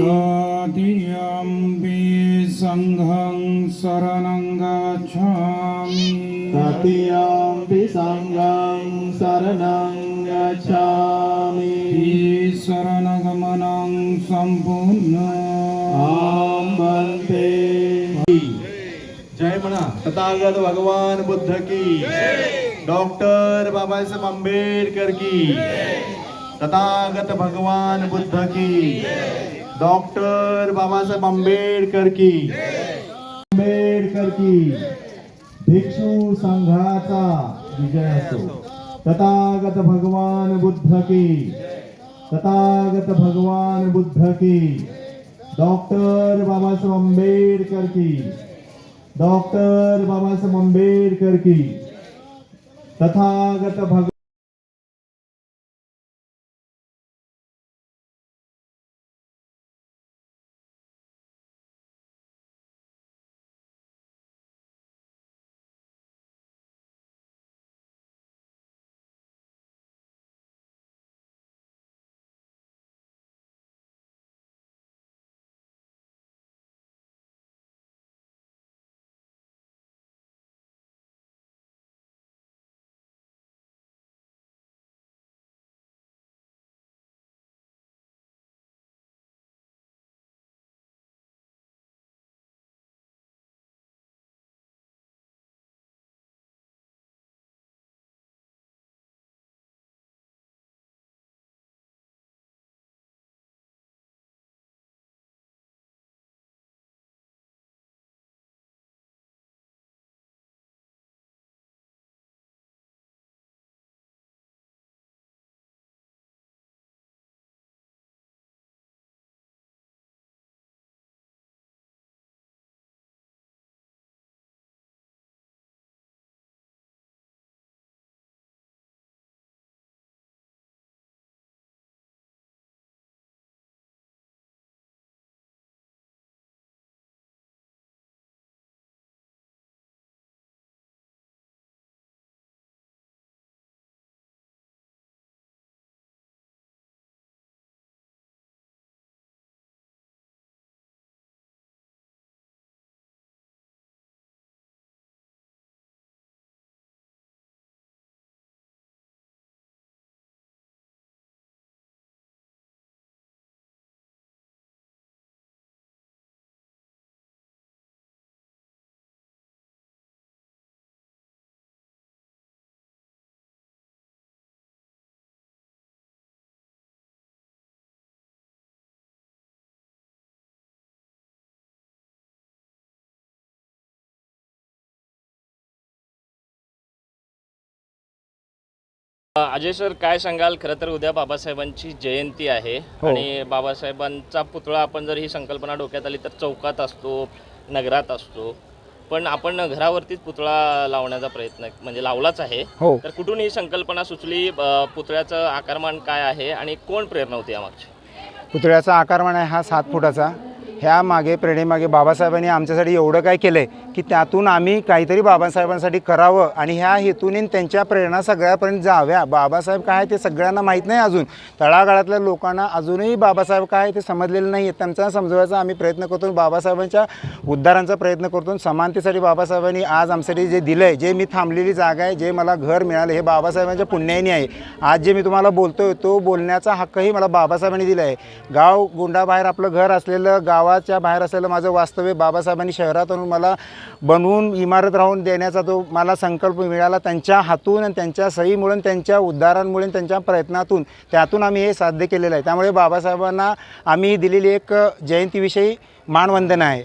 तदीयम्बि सङ्घं शरणं गच्छामि तृतीयम्पि सङ्गं शरणं गच्छामि शरणगमनं सम्पूर्ण। आं वन्दे जय म्हणा तथागत भगवान बुद्ध की। डॉक्टर बाबासाहेब आंबेडकर की। तथागत भगवान बुद्ध की। डॉक्टर बाबासाहेब आंबेडकर की। आंबेडकर की भिक्षू संघाचा विजय असो। तथागत भगवान बुद्ध की। तथागत भगवान बुद्ध की। डॉक्टर बाबा साहब आंबेडकर की। डॉक्टर बाबा साहब आंबेडकर की। तथागत भग अजय सर काय सांगाल? खरं तर उद्या बाबासाहेबांची जयंती आहे आणि बाबासाहेबांचा पुतळा आपण जर ही संकल्पना डोक्यात आली तर चौकात असतो नगरात असतो. पण आपण घरावरतीच पुतळा लावण्याचा प्रयत्न म्हणजे लावलाच आहे. हो. तर कुठून ही संकल्पना सुचली? पुतळ्याचं आकारमान काय आहे आणि कोण प्रेरणा होती यामागची? पुतळ्याचा आकारमान आहे हा सात फुटाचा. ह्या मागे प्रेरणेमागे बाबासाहेबांनी आमच्यासाठी एवढं काय केलं आहे की त्यातून आम्ही काहीतरी बाबासाहेबांसाठी करावं आणि ह्या हेतूने त्यांच्या प्रेरणा सगळ्यापर्यंत जाव्या. बाबासाहेब काय ते सगळ्यांना माहीत नाही अजून. तळागाळातल्या लोकांना अजूनही बाबासाहेब काय आहे ते समजलेलं नाही आहे. त्यांचा समजवायचा आम्ही प्रयत्न करतो बाबासाहेबांच्या उद्धारांचा प्रयत्न करतो समानतेसाठी बाबासाहेबांनी आज आमच्यासाठी जे दिलं आहे जे मी थांबलेली जागा आहे जे मला घर मिळालं हे बाबासाहेबांच्या पुण्याने आहे. आज जे मी तुम्हाला बोलतोय तो बोलण्याचा हक्कही मला बाबासाहेबांनी दिला आहे गाव गुंडाबाहेर आपलं घर असलेलं गावाच्या बाहेर असलेलं माझं वास्तव्य बाबासाहेबांनी शहरात आणून मला बनवून इमारत राहून देण्याचा तो मला संकल्प मिळाला त्यांच्या हातून आणि त्यांच्या सहीमुळे त्यांच्या उद्धारांमुळे त्यांच्या प्रयत्नातून. त्यातून आम्ही हे साध्य केलेलं आहे. त्यामुळे बाबासाहेबांना आम्ही दिलेली एक जयंतीविषयी मानवंदना आहे.